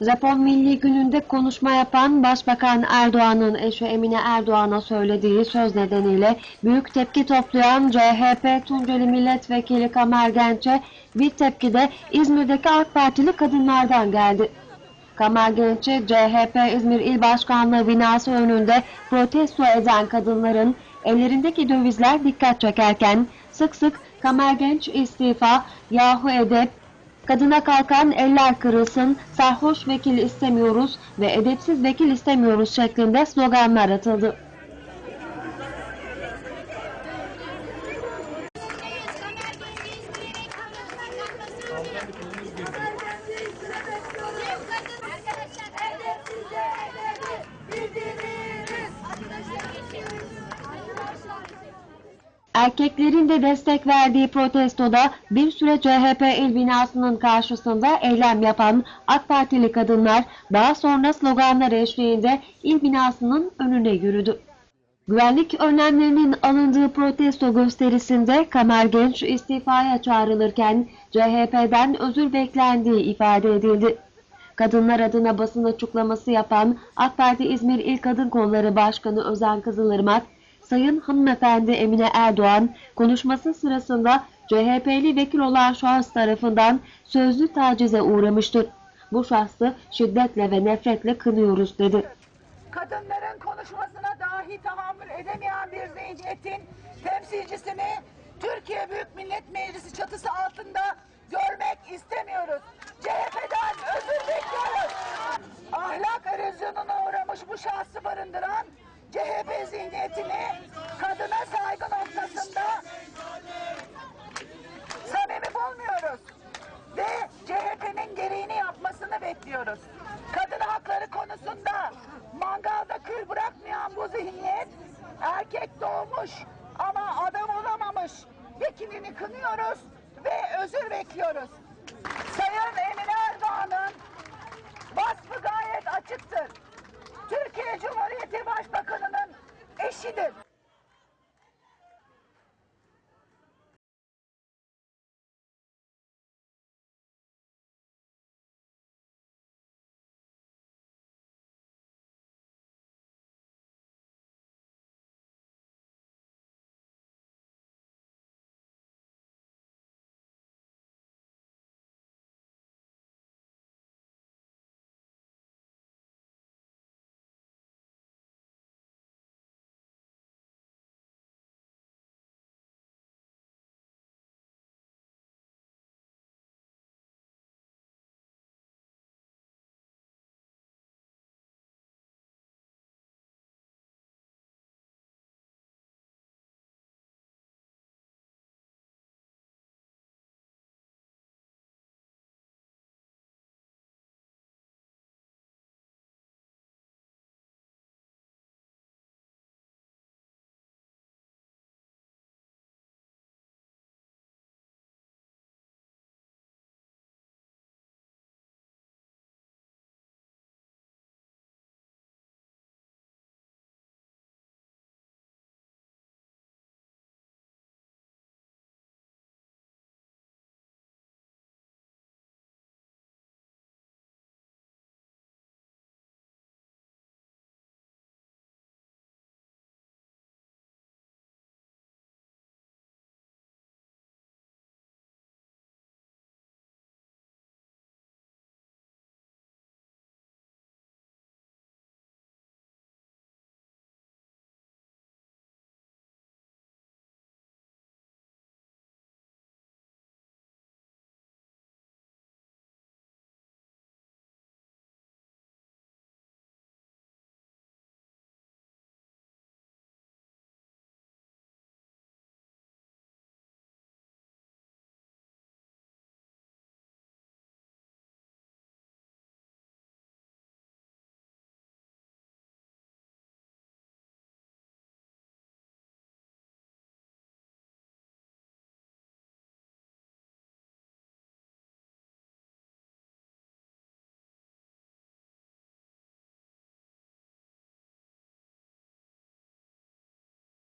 Japon Milli Günü'nde konuşma yapan Başbakan Erdoğan'ın eşi Emine Erdoğan'a söylediği söz nedeniyle büyük tepki toplayan CHP Tunceli Milletvekili Kamer Genç'e bir tepki de İzmir'deki AK Partili kadınlardan geldi. Kamer Genç'i CHP İzmir İl Başkanlığı binası önünde protesto eden kadınların ellerindeki dövizler dikkat çekerken sık sık Kamer Genç istifa, yahu edep, Kadına kalkan eller kırılsın, sarhoş vekil istemiyoruz ve edepsiz vekil istemiyoruz şeklinde sloganlar atıldı. Erkeklerin de destek verdiği protestoda bir süre CHP il binasının karşısında eylem yapan AK Partili kadınlar daha sonra sloganlar eşliğinde il binasının önüne yürüdü. Güvenlik önlemlerinin alındığı protesto gösterisinde Kamer Genç istifaya çağrılırken CHP'den özür beklendiği ifade edildi. Kadınlar adına basın açıklaması yapan AK Parti İzmir İl Kadın Kolları Başkanı Özen Kızılırmak, Sayın Hanımefendi Emine Erdoğan konuşması sırasında CHP'li vekil olan şahıs tarafından sözlü tacize uğramıştır. Bu şahsı şiddetle ve nefretle kınıyoruz dedi. kadınların konuşmasına dahi tahammül edemeyen bir zihniyetin temsilcisini Türkiye Büyük Millet Meclisi çatısı altında görmek istemiyoruz. CHP'den özür bekliyoruz. Ahlak erozyonuna uğramış bu şahsı barındıran CHP zihniyetini kadına saygı noktasında samimi bulmuyoruz. Ve CHP'nin gereğini yapmasını bekliyoruz. Kadın hakları konusunda mangalda kül bırakmayan bu zihniyet erkek doğmuş ama adam olamamış vekilini kınıyoruz ve özür bekliyoruz. Sayın Emine Erdoğan'ın vasfı gayet açıktır. Türkiye Cumhuriyeti Başbakanı'nın eşidir.